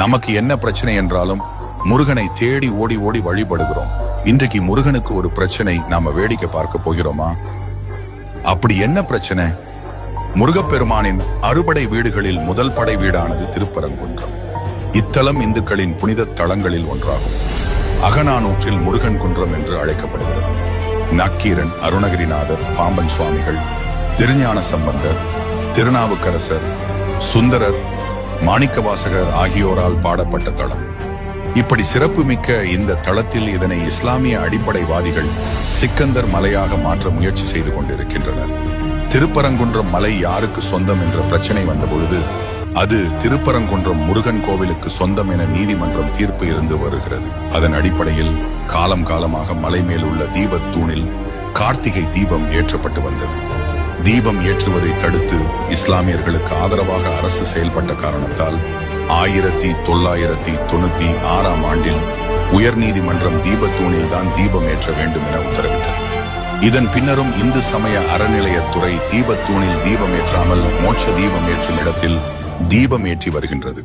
நமக்கு என்ன பிரச்சனை என்றாலும் முருகனை தேடி ஓடி ஓடி வழிபடுகிறோம். இன்றைக்கு முருகனுக்கு ஒரு பிரச்சனை நாம வேடிக்கை பார்க்க போகிறோமா? அப்படி என்ன பிரச்சனை? முருகப்பெருமானின் அறுபடை வீடுகளில் முதல் படை வீடானது திருப்பரங்குன்றம். இத்தலம் இந்துக்களின் புனித தலங்களில் ஒன்றாகும். அகநானூற்றில் முருகன் குன்றம் என்று அழைக்கப்படுகிறது. நக்கீரன் அருணகிரிநாதர் பாம்பன் சுவாமிகள் திருஞான சம்பந்தர் திருநாவுக்கரசர் சுந்தரர் மாணிக்கவாசகர் ஆகியோரால் பாடப்பட்ட தளம். இப்படி சிறப்புமிக்க இந்த தளத்தில் இதனை இஸ்லாமிய அடிப்படைவாதிகள் சிக்கந்தர் மலையாக மாற்ற முயற்சி செய்து கொண்டிருக்கின்றனர். திருப்பரங்குன்றம் மலை யாருக்கு சொந்தம் என்ற பிரச்சனை வந்தபொழுது அது திருப்பரங்குன்றம் முருகன் கோவிலுக்கு சொந்தம் என நீதிமன்றம் தீர்ப்பு இருந்து வருகிறது. அதன் அடிப்படையில் காலம் காலமாக மலை மேல் உள்ள தீபத் தூணில் கார்த்திகை தீபம் ஏற்றப்பட்டு வந்தது. தீபம் ஏற்றுவதை தடுத்து இஸ்லாமியர்களுக்கு ஆதரவாக அரசு செயல்பட்ட காரணத்தால் ஆயிரத்தி தொள்ளாயிரத்தி தொண்ணூத்தி ஆறாம் ஆண்டில் உயர்நீதிமன்றம் தீபத்தூணில் தான் தீபம் ஏற்ற வேண்டும் என உத்தரவிட்டது. இதன் பின்னரும் இந்து சமய அறநிலையத்துறை தீபத்தூணில் தீபம் ஏற்றாமல் மோட்ச தீபம் ஏற்றும் இடத்தில் தீபம் ஏற்றி வருகின்றது.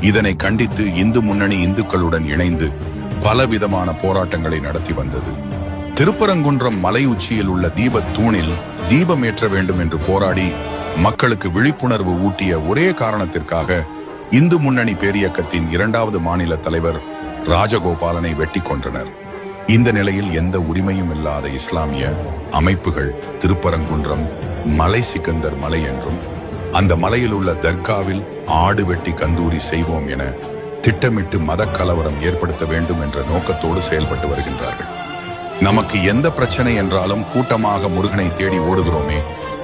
இதனை கண்டித்து இந்து முன்னணி இந்துக்களுடன் இணைந்து பலவிதமான போராட்டங்களை நடத்தி வந்தது. திருப்பரங்குன்றம் மலை உச்சியில் உள்ள தீபத் தூணில் தீபம் ஏற்ற வேண்டும் என்று போராடி மக்களுக்கு விழிப்புணர்வு ஊட்டிய ஒரே காரணத்திற்காக இந்து முன்னணி பேரியக்கத்தின் இரண்டாவது மாநில தலைவர் ராஜகோபாலனை வெட்டி கொன்றனர். இந்த நிலையில் எந்த உரிமையும் இல்லாத இஸ்லாமிய அமைப்புகள் திருப்பரங்குன்றம் மலை சிக்கந்தர் மலை என்றும் அந்த மலையில் உள்ள தர்காவில் ஆடு வெட்டி கந்தூரி செய்வோம் என திட்டமிட்டு மத கலவரம் ஏற்படுத்த வேண்டும் என்ற நோக்கத்தோடு செயல்பட்டு வருகின்றார்கள். நமக்கு எந்த பிரச்சனை என்றாலும் கூட்டமாக முருகனை தேடி ஓடுகிறோமே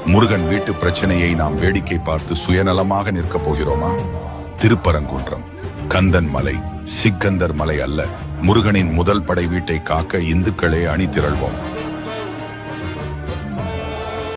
முருகன் வீட்டு பிரச்சனையை நாம் வேடிக்கை பார்த்து சுயநலமாக நிற்கப் போகிறோமா? திருப்பரங்குன்றம் கந்தன் மலை சிக்கந்தர் மலை அல்ல முருகனின் முதல் படை வீட்டை காக்க இந்துக்களே அணி திரள்வோம்